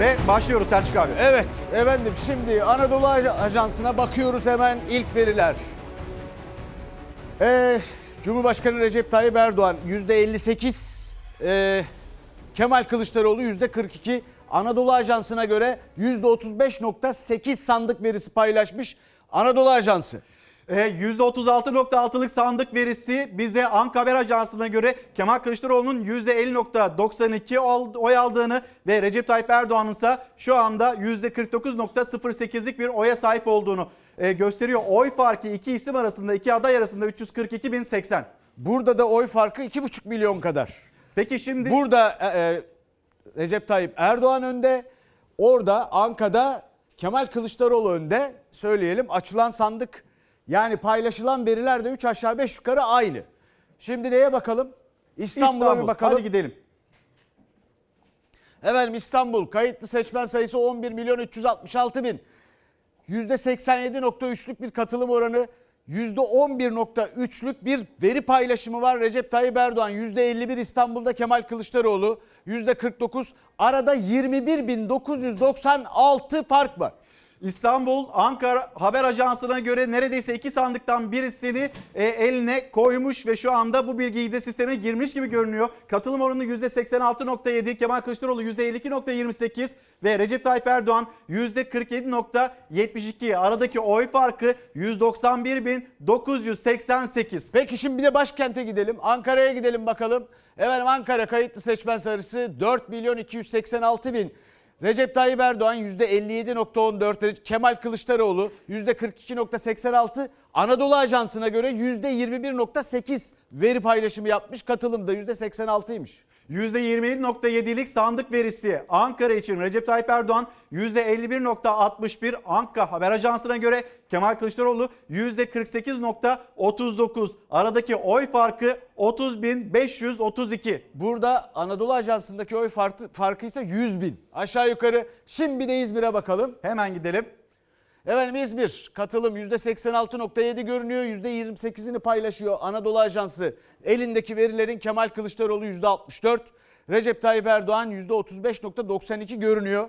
Ve başlıyoruz Selçuk abi. Evet efendim şimdi Anadolu Ajansı'na bakıyoruz hemen ilk veriler. Ee, Cumhurbaşkanı Recep Tayyip Erdoğan %58, ee, Kemal Kılıçdaroğlu %42, Anadolu Ajansı'na göre %35.8 sandık verisi paylaşmış Anadolu Ajansı. Ee, %36.6'lık sandık verisi bize Anka Haber Ajansı'na göre Kemal Kılıçdaroğlu'nun %50.92 al- oy aldığını ve Recep Tayyip Erdoğan'ın ise şu anda %49.08'lik bir oya sahip olduğunu e, gösteriyor. Oy farkı iki isim arasında, iki aday arasında 342.080. Burada da oy farkı 2,5 milyon kadar. Peki şimdi Burada e, e, Recep Tayyip Erdoğan önde. Orada Anka'da Kemal Kılıçdaroğlu önde. Söyleyelim açılan sandık yani paylaşılan veriler de 3 aşağı 5 yukarı aynı. Şimdi neye bakalım? İstanbul'a İstanbul. bir bakalım. Hadi gidelim. Efendim İstanbul kayıtlı seçmen sayısı 11 milyon 366 bin. %87.3'lük bir katılım oranı, %11.3'lük bir veri paylaşımı var. Recep Tayyip Erdoğan %51 İstanbul'da Kemal Kılıçdaroğlu %49. Arada 21.996 fark var. İstanbul Ankara Haber Ajansı'na göre neredeyse iki sandıktan birisini e, eline koymuş ve şu anda bu bilgiyi de sisteme girmiş gibi görünüyor. Katılım oranı %86.7, Kemal Kılıçdaroğlu %52.28 ve Recep Tayyip Erdoğan %47.72. Aradaki oy farkı 191.988. Peki şimdi bir de başkente gidelim. Ankara'ya gidelim bakalım. Efendim Ankara kayıtlı seçmen sayısı 4 milyon 286 bin. Recep Tayyip Erdoğan %57.14, Kemal Kılıçdaroğlu %42.86, Anadolu Ajansı'na göre %21.8 veri paylaşımı yapmış. Katılımda %86'ymış. %27.7'lik sandık verisi Ankara için Recep Tayyip Erdoğan %51.61 Anka Haber Ajansı'na göre Kemal Kılıçdaroğlu %48.39 aradaki oy farkı 30.532. Burada Anadolu Ajansı'ndaki oy farkı, farkı ise 100 bin. Aşağı yukarı. Şimdi bir de İzmir'e bakalım. Hemen gidelim. Efendim İzmir katılım %86.7 görünüyor. %28'ini paylaşıyor Anadolu Ajansı. Elindeki verilerin Kemal Kılıçdaroğlu %64. Recep Tayyip Erdoğan %35.92 görünüyor.